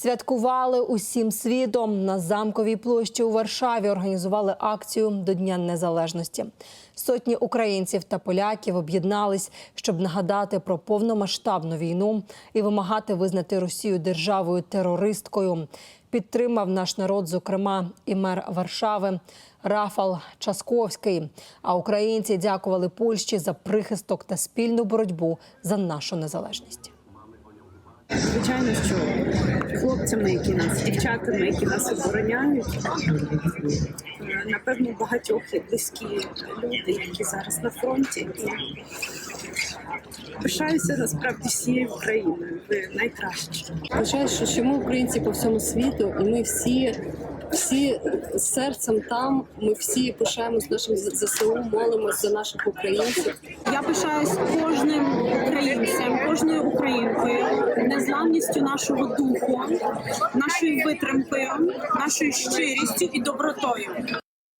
Святкували усім світом на замковій площі у Варшаві. Організували акцію до Дня Незалежності. Сотні українців та поляків об'єднались, щоб нагадати про повномасштабну війну і вимагати визнати Росію державою терористкою. Підтримав наш народ, зокрема, і мер Варшави Рафал Часковський. А українці дякували Польщі за прихисток та спільну боротьбу за нашу незалежність. Звичайно, що хлопцями, які нас, дівчатами, які нас обороняють, е, напевно, багатьох є близькі люди, які зараз на фронті. І пишаюся насправді всією Україною. Ви найкращі. Вважаю, що, що ми українці по всьому світу, і ми всі, всі з серцем там. Ми всі пишаємось нашим ЗСУ, молимось за наших українців. Я пишаюсь кожним українцем, кожною незламністю нашого духу, нашою витримкою, нашою щирістю і добротою.